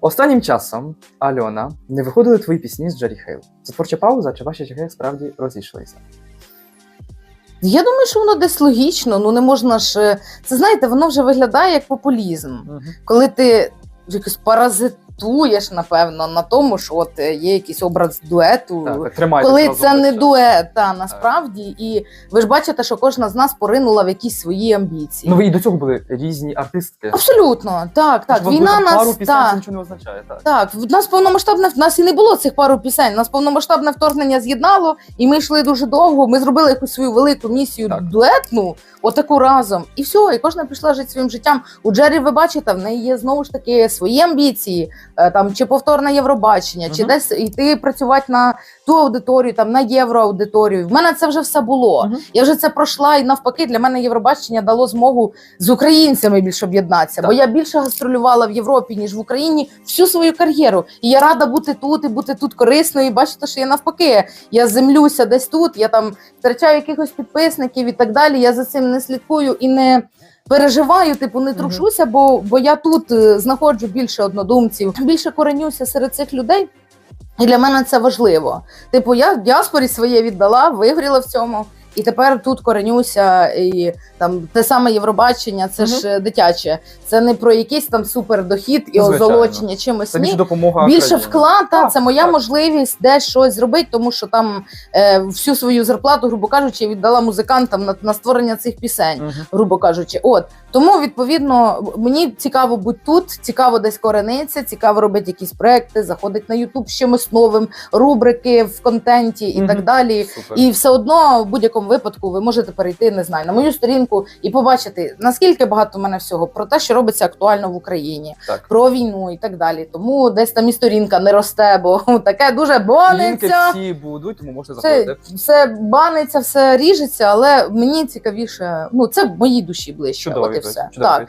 Останнім часом, Альона, не виходили твої пісні з Джері Хейл. Це творча пауза, чи ваші шляхи справді розійшлися? Я думаю, що воно десь логічно. Ну не можна ж. е, Це знаєте, воно вже виглядає як популізм. Коли ти якось паразитуєш, напевно, на тому, що от е, є якийсь образ дуету. Так, Коли це не обличчя. дует, та насправді, і ви ж бачите, що кожна з нас поринула в якісь свої амбіції. Ну ви і до цього були різні артистки. Абсолютно, так, так. Тож, Війна вам пару нас пісень так, це нічого не означає. Так. так. В нас повномасштабне в нас і не було цих пару пісень. Нас повномасштабне вторгнення з'єднало, і ми йшли дуже довго. Ми зробили якусь свою велику місію Так. дуетну, отаку разом. І все, і кожна пішла жити своїм життям. У Джері, ви бачите, в неї є знову ж таки свої амбіції, там чи повторне Євробачення, чи десь йти працювати на ту аудиторію, там на євроаудиторію. В мене це вже все було. Мгм. Я вже це пройшла, і навпаки, для мене Євробачення дало змогу з українцями більше об'єднатися. Бо я більше гастролювала в Європі, ніж в Україні всю свою кар'єру. І я рада бути тут і бути тут корисною. І бачите, що я навпаки. Я землюся десь тут, я там втрачаю якихось підписників і так далі. Я за цим не слідкую і не. Переживаю, типу, не трушуся, бо, бо я тут е, знаходжу більше однодумців, більше коренюся серед цих людей. І для мене це важливо. Типу, я діаспорі своє віддала, вигріла в цьому. І тепер тут коренюся, і там те саме Євробачення, це ж е, дитяче. Це не про якийсь там супердохід і звичайно. озолочення чимось. Це Ні. більше допомога. Більше вклад, та, це моя так. можливість десь щось зробити, тому що там е, всю свою зарплату, грубо кажучи, віддала музикантам на, на створення цих пісень Мгм. грубо кажучи. От тому відповідно мені цікаво бути тут, цікаво десь коренитися, цікаво робити якісь проекти, заходить на Ютуб з чимось новим, рубрики в контенті і Мгм. так далі. Супер. І все одно в будь-якому випадку ви можете перейти, не знаю, на мою сторінку і побачити наскільки багато в мене всього про те, що робиться актуально в Україні, Так. про війну і так далі. Тому десь там і сторінка не росте, бо таке дуже Лінки баниться. всі будуть, тому можете Все, заходити. все баниться, все ріжеться, але мені цікавіше. Ну це в моїй душі ближче. Чудово, от і все. чудово. Так